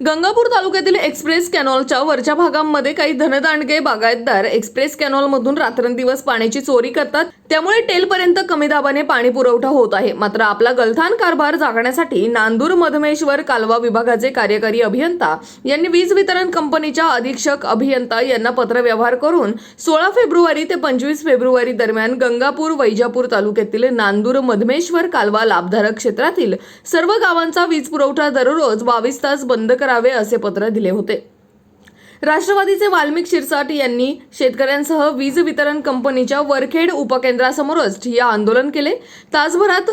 गंगापूर तालुक्यातील एक्सप्रेस कॅनॉलच्या वरच्या भागांमध्ये काही धनदांडगे बागायतदार एक्सप्रेस कॅनॉलमधून रात्रंदिवस पाण्याची चोरी करतात. त्यामुळे टेलपर्यंत कमी दाबाने पाणी पुरवठा होत आहे. मात्र आपला गलथान कारभार जागण्यासाठी नांदूर मधमेश्वर कालवा विभागाचे कार्यकारी अभियंता यांनी वीज वितरण कंपनीच्या अधीक्षक अभियंता यांना पत्रव्यवहार करून सोळा फेब्रुवारी ते पंचवीस फेब्रुवारी दरम्यान गंगापूर वैजापूर तालुक्यातील नांदूर मधमेश्वर कालवा लाभधारक क्षेत्रातील सर्व गावांचा वीज पुरवठा दररोज बावीस तास बंद करावे असे पत्र दिले होते. राष्ट्रवादीचे वाल्मिक शिरसाट यांनी शेतकऱ्यांसह वीज वितरण कंपनीच्या वरखेड उपकेंद्रासमोरच ठिय्या आंदोलन केले. तासभरात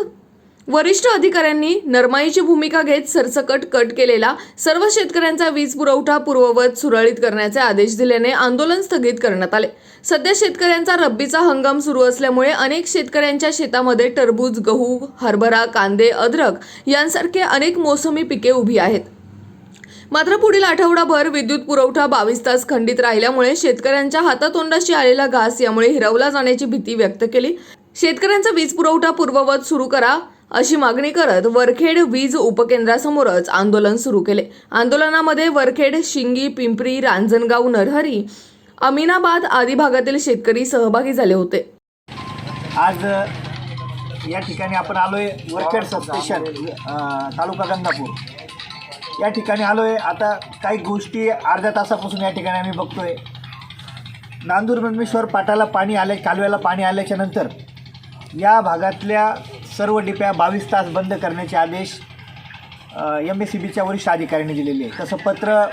वरिष्ठ अधिकाऱ्यांनी नरमाईची भूमिका घेत सरसकट कट केलेला सर्व शेतकऱ्यांचा वीज पुरवठा पूर्ववत सुरळीत करण्याचे आदेश दिल्याने आंदोलन स्थगित करण्यात आले. सध्या शेतकऱ्यांचा रब्बीचा हंगाम सुरू असल्यामुळे अनेक शेतकऱ्यांच्या शेतामध्ये टरबूज गहू हरभरा कांदे अद्रक यांसारखे अनेक मोसमी पिके उभी आहेत. मात्र पुढील आठवडाभर विद्युत पुरवठा बावीस तास खंडित राहिल्यामुळे शेतकऱ्यांच्या हातातोंडाशी आलेला घास यामुळे हिरवला जाण्याची भीती व्यक्त केली. शेतकऱ्यांचा वीज पुरवठा पूर्ववत सुरू करा अशी मागणी करत वरखेड वीज उपकेंद्रासमोरच आंदोलन सुरू केले. आंदोलनामध्ये वरखेड शिंगी पिंपरी रांजणगाव नरहरी अमीनाबाद आदी भागातील शेतकरी सहभागी झाले होते. आज या ठिकाणी आपण आलोय वरखेड सबस्टेशन तालुका गंगापूर. या ठिकाणी आलो आहे आता काही गोष्टी अर्ध्या तासापासून या ठिकाणी आम्ही बघतोय. नांदूर ब्रह्मेश्वर पाटाला पाणी आले कालव्याला पाणी आल्याच्यानंतर या भागातल्या सर्व डिप्या बावीस तास बंद करण्याचे आदेश एम एस सी बीच्या वरिष्ठ अधिकाऱ्यांनी दिलेले आहे तसं पत्र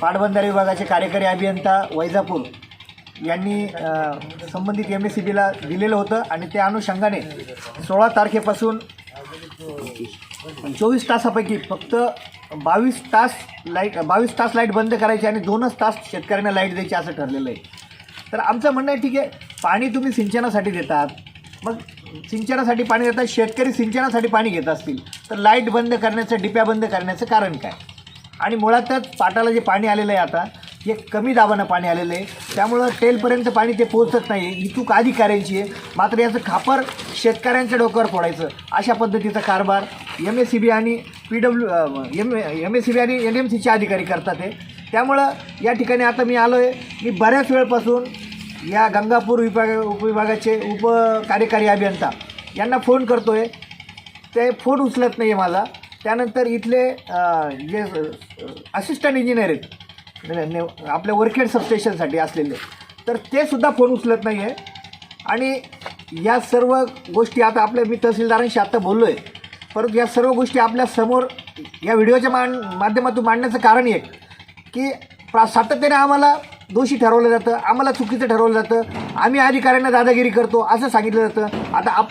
पाटबंधारे विभागाचे कार्यकारी अभियंता वैजापूर यांनी संबंधित एम एस सी बीला दिलेलं होतं आणि त्या अनुषंगाने सोळा तारखेपासून चोवीस तासापैकी फक्त बावीस तास लाइट बावीस तास लाइट बंद करायची आणि दोनच तास शेतकऱ्यांना लाइट द्यायची असं ठरलेलं आहे. तर आमचं म्हणणं आहे ठीक आहे पाणी तुम्ही सिंचनासाठी देतात. मग सिंचनासाठी पाणी देतात शेतकरी सिंचनासाठी पाणी घेत असतील. तर लाइट बंद करण्याचं डिप्या बंद करण्याचं कारण काय? आणि मुळातच पाटाला जे पाणी आलेलं आहे आता हे कमी दाबानं पाणी आलेलं आहे. त्यामुळं टेलपर्यंत पाणी ते पोहोचत नाही आहे ही चूक अधिकाऱ्यांची आहे. मात्र याचं खापर शेतकऱ्यांच्या डोक्यावर फोडायचं. अशा पद्धतीचा कारभार एम एस सी बी आणि P W M M S C B आणि एन एम सीचे अधिकारी करतात हे. त्यामुळं या ठिकाणी आता मी आलो आहे मी बऱ्याच वेळपासून या गंगापूर विभाग उपविभागाचे उप कार्यकारी अभियंता यांना फोन करतो आहे ते फोन उचलत नाही आहे माझा त्यानंतर इथले जे असिस्टंट इंजिनियर आहेत ने- आपल्या वरखेड सबस्टेशनसाठी असलेले. तर ते सुद्धा फोन उचलत नाही आहे आणि या सर्व गोष्टी आता आपल्या मी तहसीलदारांशी आत्ता बोललो आहे परंतु या सर्व गोष्टी आपल्यासमोर या व्हिडिओच्या मान माध्यमातून मांडण्याचं कारण एक की प्रा सातत्याने आम्हाला दोषी ठरवलं जातं आम्हाला चुकीचं ठरवलं जातं आम्ही अधिकाऱ्यांना दादागिरी करतो असं सांगितलं जातं. आता आप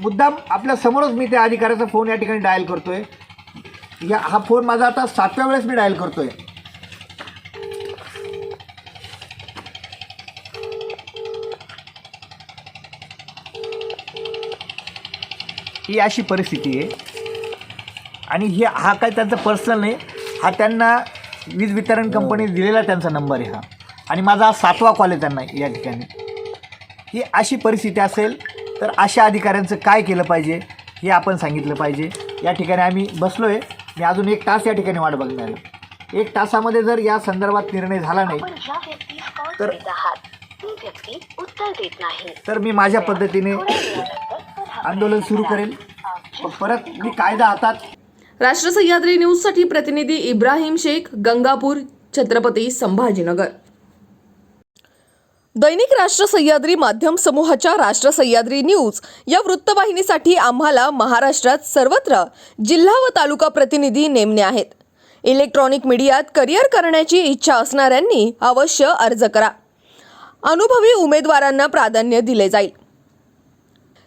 मुद्दाम आपल्या समोरच मी त्या अधिकाऱ्याचा फोन या ठिकाणी डायल करतो आहे या हा फोन माझा आता सातव्या वेळेस मी डायल करतो आहे ही अशी परिस्थिती आहे. आणि हे हा काय त्यांचा पर्सनल नाही. हा त्यांना वीज वितरण कंपनी दिलेला त्यांचा नंबर आहे हा. आणि माझा हा सातवा कॉल आहे त्यांना या ठिकाणी. ही अशी परिस्थिती असेल तर अशा अधिकाऱ्यांचं काय केलं पाहिजे हे आपण सांगितलं पाहिजे. या ठिकाणी आम्ही बसलो आहे मी अजून एक तास या ठिकाणी वाट बघणार आहे. एक तासामध्ये जर या संदर्भात निर्णय झाला नाही तर- करीत आहात ती व्यक्ती उत्तर देत नाही. तर मी माझ्या पद्धतीने आंदोलन सुरू करेल. परत मी कायदा हातात राष्ट्र सह्याद्री न्यूजसाठी प्रतिनिधी इब्राहिम शेख गंगापूर छत्रपती संभाजीनगर. दैनिक राष्ट्र सह्याद्री माध्यम समूहाच्या राष्ट्र सह्याद्री न्यूज या वृत्तवाहिनीसाठी आम्हाला महाराष्ट्रात सर्वत्र जिल्हा व तालुका प्रतिनिधी नेमणे आहेत. इलेक्ट्रॉनिक मीडियात करिअर करण्याची इच्छा असणाऱ्यांनी अवश्य अर्ज करा. अनुभवी उमेदवारांना प्राधान्य दिले जाईल.